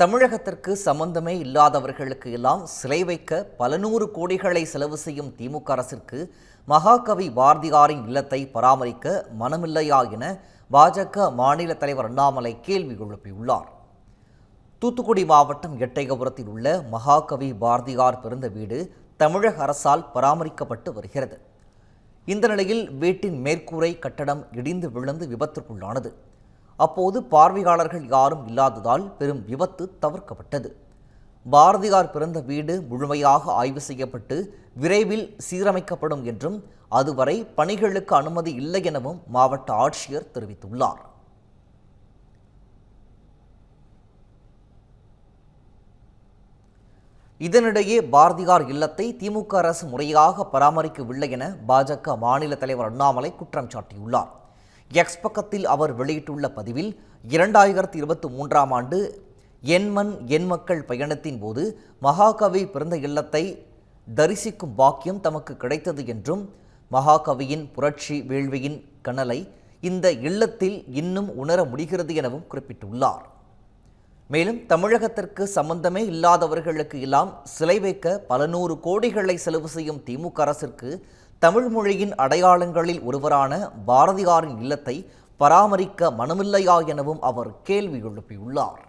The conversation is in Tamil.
தமிழகத்திற்கு சம்பந்தமே இல்லாதவர்களுக்கு எல்லாம் சிலை வைக்க பல நூறு கோடிகளை செலவு செய்யும் திமுக அரசிற்கு மகாகவி பாரதியாரின் இல்லத்தை பராமரிக்க மனமில்லையா என பாஜக மாநில தலைவர் அண்ணாமலை கேள்வி எழுப்பியுள்ளார். தூத்துக்குடி மாவட்டம் எட்டயபுரத்தில் உள்ள மகாகவி பாரதியார் பிறந்த வீடு தமிழக அரசால் பராமரிக்கப்பட்டு வருகிறது. இந்த நிலையில் வீட்டின் மேற்கூரை கட்டடம் இடிந்து விழுந்து விபத்திற்குள்ளானது அப்போது பார்வையாளர்கள் யாரும் இல்லாததால் பெரும் விபத்து தவிர்க்கப்பட்டது. பாரதியார் பிறந்த வீடு முழுமையாக ஆய்வு செய்யப்பட்டு விரைவில் சீரமைக்கப்படும் என்றும் அதுவரை பணிகளுக்கு அனுமதி இல்லை எனவும் மாவட்ட ஆட்சியர் தெரிவித்துள்ளார். இதனிடையே பாரதியார் இல்லத்தை திமுக அரசு முறையாக பராமரிக்கவில்லை என பாஜக மாநில தலைவர் அண்ணாமலை குற்றம் சாட்டியுள்ளார். எக்ஸ் பக்கத்தில் அவர் வெளியிட்டுள்ள பதிவில் இரண்டாயிரத்தி இருபத்தி மூன்றாம் ஆண்டு எண்மண் என் மக்கள் பயணத்தின் போது மகாகவி பிறந்த இல்லத்தை தரிசிக்கும் பாக்கியம் தமக்கு கிடைத்தது என்றும் மகாகவியின் புரட்சி வேள்வியின் கனலை இந்த இல்லத்தில் இன்னும் உணர முடிகிறது எனவும் குறிப்பிட்டுள்ளார். மேலும் தமிழகத்திற்கு சம்பந்தமே இல்லாதவர்களுக்கு எல்லாம் சிலை வைக்க பல நூறு கோடிகளை செலவு செய்யும் திமுக அரசிற்கு தமிழ் மொழியின் அடையாளங்களில் ஒருவரான பாரதியாரின் இல்லத்தை பராமரிக்க மனமில்லையா எனவும் அவர் கேள்வி எழுப்பியுள்ளார்.